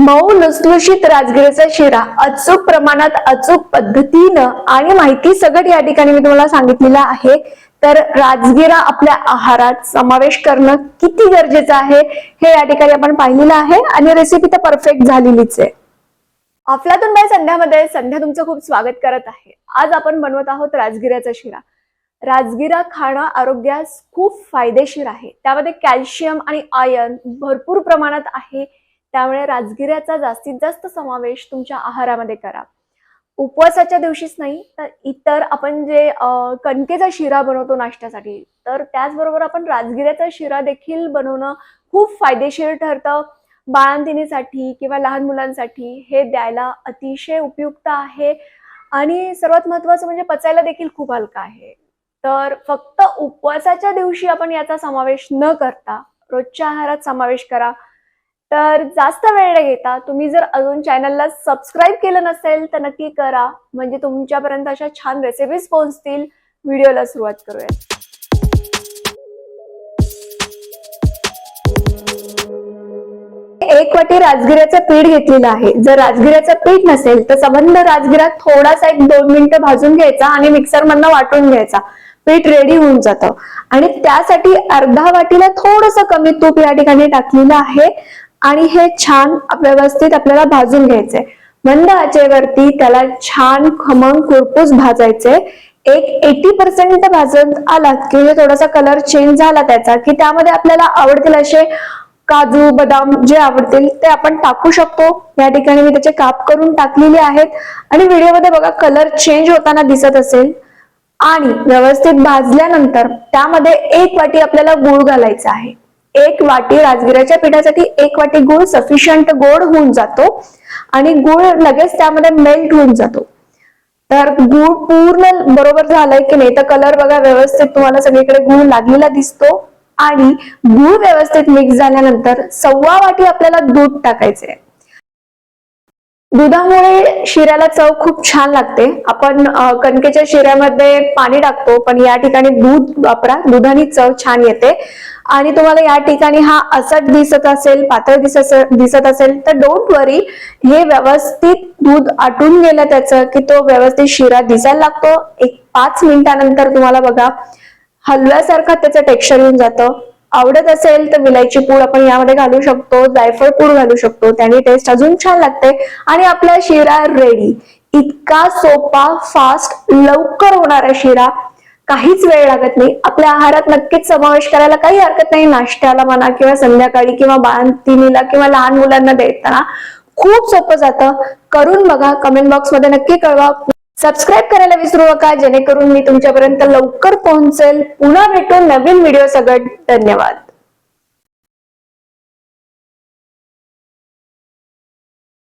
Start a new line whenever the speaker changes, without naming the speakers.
मऊ लुसलुशीत राजगिरीचा शिरा अचूक प्रमाणात अचूक पद्धतीनं आणि माहिती सगळं या ठिकाणी मी तुम्हाला सांगितलेलं आहे. तर राजगिरा आपल्या आहारात समावेश करणं किती गरजेचं आहे हे या ठिकाणी आपण पाहिलेलं आहे आणि रेसिपी तर परफेक्ट झालेलीच आहे. अफलातून बाय संध्यामध्ये संध्या तुमचं खूप स्वागत करत आहे. आज आपण बनवत आहोत राजगिऱ्याचा शिरा. राजगिरा खाणं आरोग्यास खूप फायदेशीर आहे. त्यामध्ये कॅल्शियम आणि आयर्न भरपूर प्रमाणात आहे. त्यामुळे राजगिऱ्याचा जास्तीत जास्त समावेश तुमच्या आहारामध्ये करा. उपवासाच्या दिवशीच नाही तर इतर आपण जे कणकेचा शिरा बनवतो नाश्त्यासाठी तर त्याचबरोबर आपण राजगिऱ्याचा शिरा देखील बनवणं खूप फायदेशीर ठरतं. बाळांतिनीसाठी किंवा लहान मुलांसाठी हे द्यायला अतिशय उपयुक्त आहे. आणि सर्वात महत्वाचं म्हणजे पचायला देखील खूप हलका आहे. तर फक्त उपवासाच्या दिवशी आपण याचा समावेश न करता रोजच्या आहारात समावेश करा. तर जास्त वेळ न घेता तुम्ही जर अजून चॅनलला सबस्क्राईब केलं नसेल तर नक्की करा. म्हणजे तुमच्यापर्यंत अशा छान रेसिपीज पोहोचतील. व्हिडिओला सुरुवात करूया एक वाटी राजगिऱ्याचं पीठ घेतलेलं आहे. जर राजगिऱ्याचं पीठ नसेल तर संबंध राजगिरा थोडासा एक दोन मिनिटं भाजून घ्यायचा आणि मिक्सर मधनं वाटून घ्यायचा. पीठ रेडी होऊन जातं. आणि त्यासाठी अर्धा वाटीला थोडस कमी तूप या ठिकाणी टाकलेलं आहे. आणि हे छान व्यवस्थित आपल्याला भाजून घ्यायचे मंद आचेवरती त्याला छान खमंग कुरपूस भाजायचे एक एटी पर्सेंट भाजत आला की म्हणजे थोडासा कलर चेंज झाला त्याचा की त्यामध्ये आपल्याला आवडतील असे काजू बदाम जे आवडतील ते आपण टाकू शकतो. या ठिकाणी मी त्याचे काप करून टाकलेले आहेत. आणि व्हिडिओमध्ये बघा कलर चेंज होताना दिसत असेल. आणि व्यवस्थित भाजल्यानंतर त्यामध्ये एक वाटी आपल्याला गुळ घालायचा आहे. एक वाटी राजगिऱ्याच्या पिठासाठी एक वाटी गुळ सफिशियंट गोड होऊन जातो आणि गुळ लगेच त्यामध्ये मेल्ट होऊन जातो. तर गुळ पूर्ण बरोबर झालंय की नाही? तर कलर बघा व्यवस्थित तुम्हाला सगळीकडे गुळ लागलेला दिसतो आणि गुळ व्यवस्थित मिक्स झाल्यानंतर सव्वा वाटी आपल्याला दूध टाकायचे दुधामुळे शिऱ्याला चव खूप छान लागते. आपण कणकेच्या शिऱ्यामध्ये पाणी टाकतो पण या ठिकाणी दूध वापरा. दुधाने चव छान येते. आणि तुम्हाला या ठिकाणी हा असट दिसत असेल पातळ दिसत दिसत असेल तर डोंट वरी हे व्यवस्थित दूध आटून गेलं त्याचं की तो व्यवस्थित शिरा दिसायला लागतो. एक पाच मिनिटानंतर तुम्हाला बघा हलव्यासारखा त्याचं टेक्स्चर येऊन जातं. आवडत असेल तर विलायची पूड आपण यामध्ये घालू शकतो जायफळ पूड घालू शकतो त्याने टेस्ट अजून छान लागते. आणि आपला शिरा रेडी इतका सोपा फास्ट लवकर होणारा शिरा काहीच वेळ लागत नाही. आपल्या आहारात नक्कीच समावेश करायला काही हरकत नाही. नाश्त्याला म्हणा किंवा संध्याकाळी किंवा बाळंतिनीला किंवा लहान मुलांना देताना खूप सोपं जातं. करून बघा. कमेंट बॉक्समध्ये नक्की कळवा. सबस्क्राईब करायला विसरू नका. जेणेकरून मी तुमच्यापर्यंत लवकर पोहोचेल. पुन्हा भेटू नवीन व्हिडिओ सगळं. धन्यवाद.